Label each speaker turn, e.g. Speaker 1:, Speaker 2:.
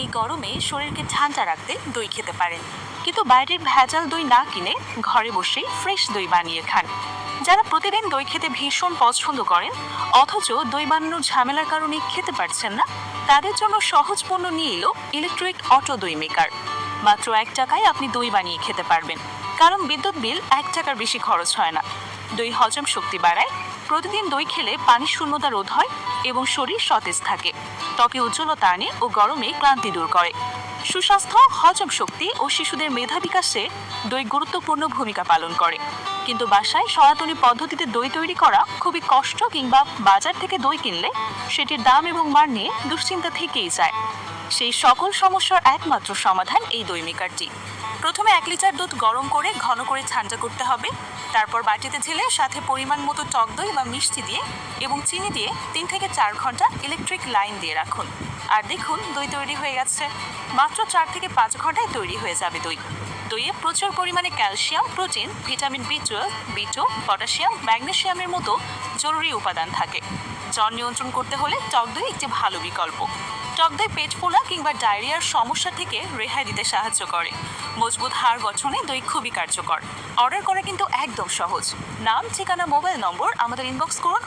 Speaker 1: এই গরমে শরীরকে ঠান্ডা রাখতে দই খেতে পারেন। কিন্তু বাইরের ভেজাল দই না কিনে ঘরে বসেই ফ্রেশ দই বানিয়ে খান। যারা প্রতিদিন দই খেতে ভীষণ পছন্দ করেন, অথচ দই বানানোর ঝামেলার কারণে খেতে পারছেন না, তাদের জন্য সহজ পণ্য নিয়ে এলো ইলেকট্রিক অটো দই মেকার। মাত্র এক টাকায় আপনি দই বানিয়ে খেতে পারবেন। কারণ বিদ্যুৎ বিল এক টাকার বেশি খরচ হয় না। দই হজম শক্তি বাড়ায় প্রতিদিন দই খেলে পানি শূন্যতা রোধ হয় এবং শরীর সতেজ থাকে। ত্বকে উজ্জ্বলতা আনে ও গরমে ক্লান্তি দূর করে। সুস্বাস্থ্য, হজম শক্তি ও শিশুদের মেধা বিকাশে দই গুরুত্বপূর্ণ ভূমিকা পালন করে। কিন্তু বাসায় সনাতনী পদ্ধতিতে দই তৈরি করা খুবই কষ্ট কিংবা বাজার থেকে দই কিনলে সেটির দাম এবং মান নিয়ে দুশ্চিন্তা থেকেই যায়। সেই সকল সমস্যার একমাত্র সমাধান এই দই মেকারটি প্রথমে এক লিটার দুধ গরম করে, ঘন করে ঠান্ডা করতে হবে। তারপর বাটিতে ঢেলে সাথে পরিমাণ মতো টক দই বা মিষ্টি দিয়ে এবং চিনি দিয়ে তিন থেকে চার ঘণ্টা ইলেকট্রিক লাইন দিয়ে রাখুন। আর দেখুন, দই তৈরি হয়ে গেছে। মাত্র চার থেকে পাঁচ ঘন্টায় তৈরি হয়ে যাবে দই। দইয়ে প্রচুর পরিমাণে calcium, protein, vitamin B twelve B two potassium, ম্যাগনেশিয়ামের মতো জরুরি উপাদান থাকে। জ্বর নিয়ন্ত্রণ করতে হলে টক দই একটি ভালো বিকল্প। দই পেট ফোলা কিংবা ডায়রিয়ার সমস্যা থেকে রেহাই দিতে সাহায্য করে। মজবুত হাড় গঠনে দই খুবই কার্যকর। অর্ডার করা কিন্তু একদম সহজ। নাম, ঠিকানা, মোবাইল নম্বর আমাদের ইনবক্স করুন।